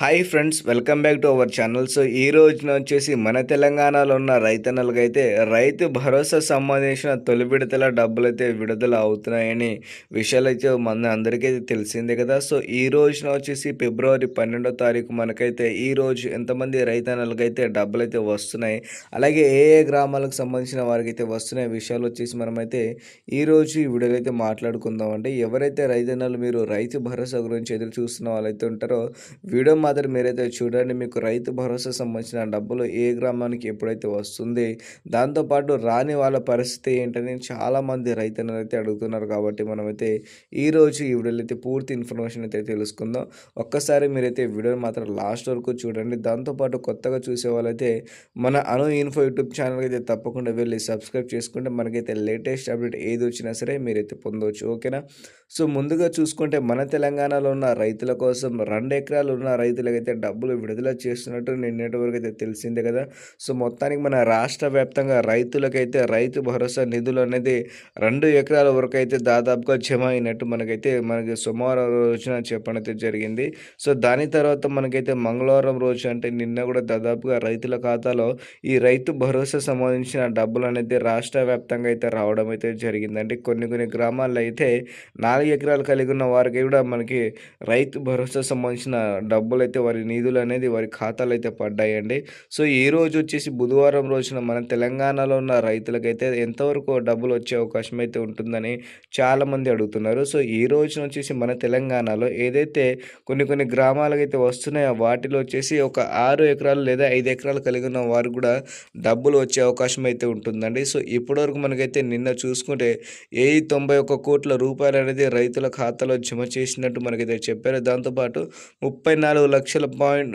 Hi friends welcome back to our channel so ఈ రోజున వచ్చేసి మన తెలంగాణలో ఉన్న రైతన్నలకైతే రైతు భరోసా సంబంధించిన తొలి విడతల డబ్బులు అయితే విడుదల అవుతున్నాయని విషయాలు అయితే మన అందరికీ తెలిసిందే కదా. సో ఈ రోజున వచ్చేసి ఫిబ్రవరి పన్నెండో తారీఖు మనకైతే ఈ రోజు ఎంతమంది రైతన్నలకైతే డబ్బులు అయితే వస్తున్నాయి అలాగే ఏ ఏ గ్రామాలకు సంబంధించిన వారికి అయితే వస్తున్నాయి విషయాలు వచ్చేసి మనమైతే ఈ రోజు ఈ వీడియోలో అయితే మాట్లాడుకుందాం అంటే ఎవరైతే రైతన్నలు మీరు రైతు భరోసా గురించి ఎదురు చూస్తున్న వాళ్ళైతే ఉంటారో వీడియో మాత్రం మీరైతే చూడండి మీకు రైతు భరోసా సంబంధించిన డబ్బులు ఏ గ్రామానికి ఎప్పుడైతే వస్తుంది దాంతోపాటు రాని వాళ్ళ పరిస్థితి ఏంటని చాలామంది రైతులను అయితే అడుగుతున్నారు. కాబట్టి మనమైతే ఈరోజు ఈ వీడియోలో అయితే పూర్తి ఇన్ఫర్మేషన్ అయితే తెలుసుకుందాం. ఒక్కసారి మీరైతే వీడియోని మాత్రం లాస్ట్ వరకు చూడండి. దాంతోపాటు కొత్తగా చూసే వాళ్ళైతే మన అను ఇన్ఫో యూట్యూబ్ ఛానల్కి అయితే తప్పకుండా వెళ్ళి సబ్స్క్రైబ్ చేసుకుంటే మనకైతే లేటెస్ట్ అప్డేట్ ఏది వచ్చినా సరే మీరైతే పొందవచ్చు. ఓకేనా? సో ముందుగా చూసుకుంటే మన తెలంగాణలో ఉన్న రైతుల కోసం రెండు ఎకరాలు ఉన్న రైతు రైతులకైతే డబ్బులు విడుదల చేస్తున్నట్టు నిన్నటి వరకు అయితే తెలిసిందే కదా. సో మొత్తానికి మన రాష్ట్ర వ్యాప్తంగా రైతులకైతే రైతు భరోసా నిధులు అనేది రెండు ఎకరాల వరకు అయితే దాదాపుగా జమ అయినట్టు మనకైతే మనకి సోమవారం రోజున చెప్పడం అయితే జరిగింది. సో దాని తర్వాత మనకైతే మంగళవారం రోజు అంటే నిన్న కూడా దాదాపుగా రైతుల ఖాతాలో ఈ రైతు భరోసా సంబంధించిన డబ్బులు అనేది రాష్ట్ర వ్యాప్తంగా అయితే రావడం అయితే జరిగిందండి. కొన్ని కొన్ని గ్రామాల్లో అయితే నాలుగు ఎకరాలు కలిగి ఉన్న వారికి కూడా మనకి రైతు భరోసా సంబంధించిన డబ్బులు అయితే వారి నిధులు అనేది వారి ఖాతాలు అయితే పడ్డాయండి. సో ఈ రోజు వచ్చేసి బుధవారం రోజున మన తెలంగాణలో ఉన్న రైతులకైతే ఎంతవరకు డబ్బులు వచ్చే అవకాశం అయితే ఉంటుందని చాలామంది అడుగుతున్నారు. సో ఈ రోజున వచ్చేసి మన తెలంగాణలో ఏదైతే కొన్ని కొన్ని గ్రామాలకు అయితే వస్తున్నాయో వాటిలో వచ్చేసి ఒక ఆరు ఎకరాలు లేదా ఐదు ఎకరాలు కలిగి ఉన్న వారు కూడా డబ్బులు వచ్చే అవకాశం అయితే ఉంటుందండి. సో ఇప్పటివరకు మనకైతే నిన్న చూసుకుంటే ఏ తొంభై ఒక్క కోట్ల రూపాయలు అనేది రైతుల ఖాతాలో జమ చేసినట్టు మనకైతే చెప్పారు. దాంతోపాటు ముప్పై నాలుగు లక్షల పాయింట్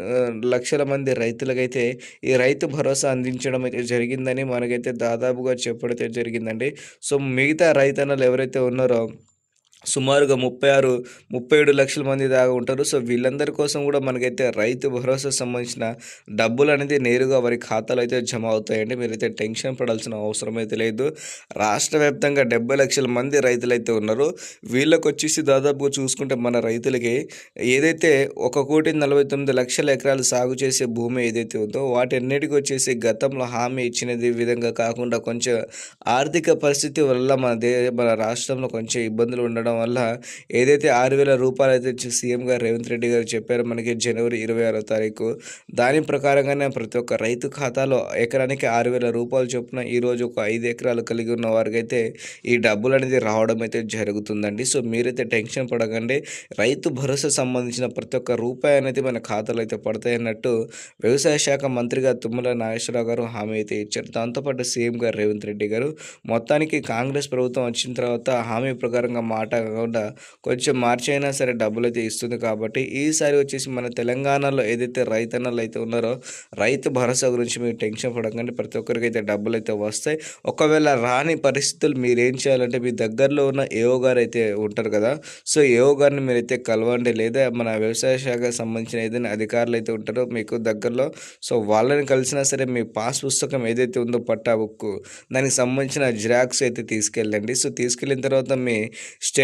లక్షల మంది రైతులకైతే ఈ రైతు భరోసా అందించడం అయితే జరిగిందని మనకైతే దాదాపుగా చెప్పడం జరిగిందండి. సో మిగతా రైతన్నలు ఎవరైతే ఉన్నారో సుమారుగా ముప్పై ఆరు ముప్పై ఏడు లక్షల మంది దాకా ఉంటారు. సో వీళ్ళందరి కోసం కూడా మనకైతే రైతు భరోసా సంబంధించిన డబ్బులు అనేది నేరుగా వారి ఖాతాలో అయితే జమ అవుతాయండి. మీరైతే టెన్షన్ పడాల్సిన అవసరం అయితే లేదు. రాష్ట్ర వ్యాప్తంగా డెబ్బై లక్షల మంది రైతులు అయితే ఉన్నారు. వీళ్ళకి వచ్చేసి దాదాపుగా చూసుకుంటే మన రైతులకి ఏదైతే ఒక కోటి నలభై తొమ్మిది లక్షల ఎకరాలు సాగు చేసే భూమి ఏదైతే ఉందో వాటన్నిటికీ వచ్చేసి గతంలో హామీ ఇచ్చినది విధంగా కాకుండా కొంచెం ఆర్థిక పరిస్థితి వల్ల మన దే మన రాష్ట్రంలో కొంచెం ఇబ్బందులు ఉండడం వల్ల ఏదైతే ఆరు వేల రూపాయలు అయితే సీఎం గారు రేవంత్ రెడ్డి గారు చెప్పారు మనకి జనవరి ఇరవై ఆరో తారీఖు దాని ప్రకారంగానే ప్రతి ఒక్క రైతు ఖాతాలో ఎకరానికి ఆరు వేల రూపాయలు చొప్పున ఈరోజు ఒక ఐదు ఎకరాలు కలిగి ఉన్న వారికి అయితే ఈ డబ్బులు అనేది రావడం అయితే జరుగుతుందండి. సో మీరైతే టెన్షన్ పడకండి. రైతు భరోసా సంబంధించిన ప్రతి ఒక్క రూపాయి అనేది మన ఖాతాలో అయితే పడతాయి అన్నట్టు వ్యవసాయ శాఖ మంత్రిగా తుమ్మల నాగేశ్వరరావు గారు హామీ అయితే ఇచ్చారు. దాంతోపాటు సీఎం గారు రేవంత్ రెడ్డి గారు మొత్తానికి కాంగ్రెస్ ప్రభుత్వం వచ్చిన తర్వాత హామీ ప్రకారంగా మాట కాకుండా కొంచెం మార్చైనా సరే డబ్బులు అయితే ఇస్తుంది కాబట్టి ఈసారి వచ్చేసి మన తెలంగాణలో ఏదైతే రైతన్నలు అయితే ఉన్నారో రైతు భరోసా గురించి మీరు టెన్షన్ పడకండి. ప్రతి ఒక్కరికి అయితే డబ్బులు అయితే వస్తాయి. ఒకవేళ రాని పరిస్థితులు మీరు ఏం చేయాలంటే మీ దగ్గరలో ఉన్న ఏఓ గారు అయితే ఉంటారు కదా సో ఏఓ గారిని మీరైతే కలవండి. లేదా మన వ్యవసాయ శాఖకు సంబంధించిన ఏదైనా అధికారులు అయితే ఉంటారో మీకు దగ్గరలో సో వాళ్ళని కలిసినా సరే మీ పాస్ పుస్తకం ఏదైతే ఉందో పట్టా బుక్ దానికి సంబంధించిన జిరాక్స్ అయితే తీసుకెళ్ళండి. సో తీసుకెళ్ళిన తర్వాత మీ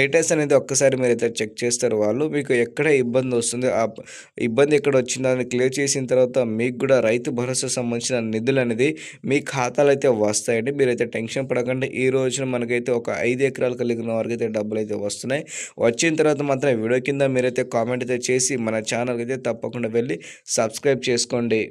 స్టేటస్ అనేది ఒక్కసారి మీరైతే చెక్ చేస్తారు వాళ్ళు. మీకు ఎక్కడ ఇబ్బంది వస్తుంది ఆ ఇబ్బంది ఎక్కడ వచ్చిందో అని క్లియర్ చేసిన తర్వాత మీకు కూడా రైతు భరోసా సంబంధించిన నిధులు అనేది మీ ఖాతాలో అయితే వస్తాయండి. మీరైతే టెన్షన్ పడకండి. ఈ రోజున మనకైతే ఒక ఐదు ఎకరాలు కలిగిన వారికి అయితే డబ్బులు అయితే వస్తున్నాయి. వచ్చిన తర్వాత మాత్రం వీడియో కింద మీరైతే కామెంట్ అయితే చేసి మన ఛానల్కి అయితే తప్పకుండా వెళ్ళి సబ్స్క్రైబ్ చేసుకోండి.